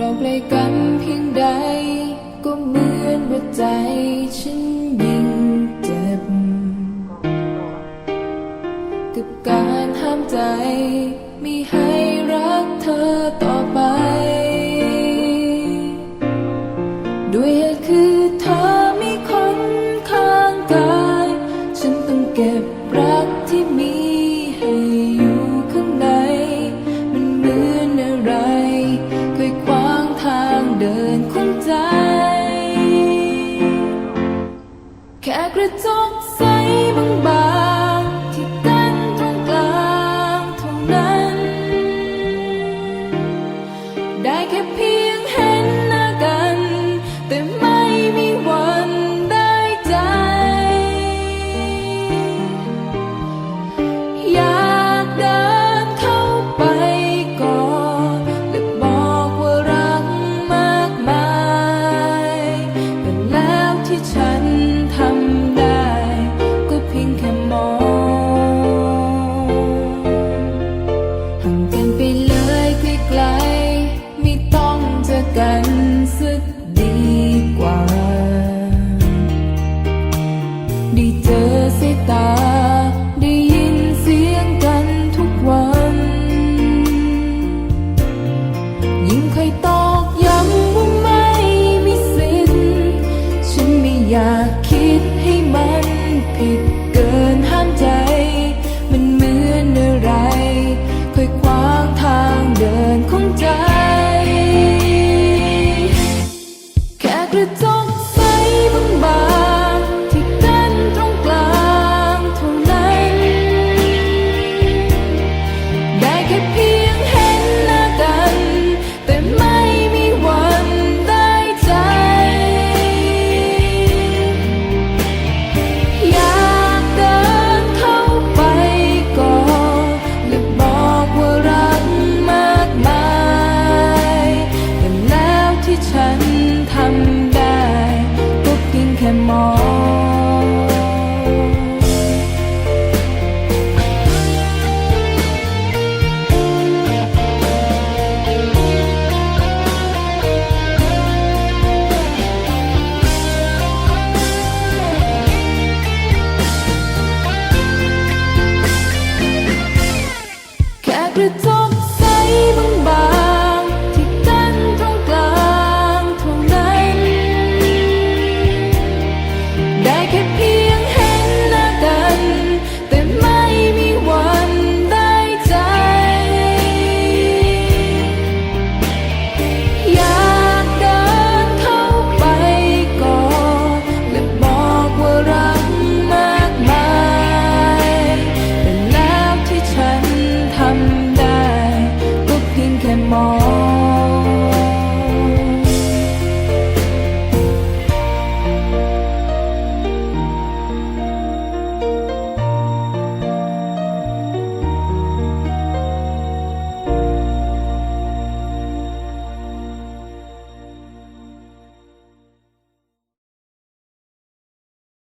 เราใกล้กันเพียงใด ก็เหมือนว่าใจฉันยิ่ง giấc say vững bạc ไปเลยไกลๆไม่ต้องเจอกันสักดีกว่า ได้เจอสายตา ได้ยินเสียงกันทุกวัน ยิ่งคอยตอกย้ำว่าไม่มีสิ้น ฉันไม่อยากำได้ก็เพียงแค่มองแค่กระ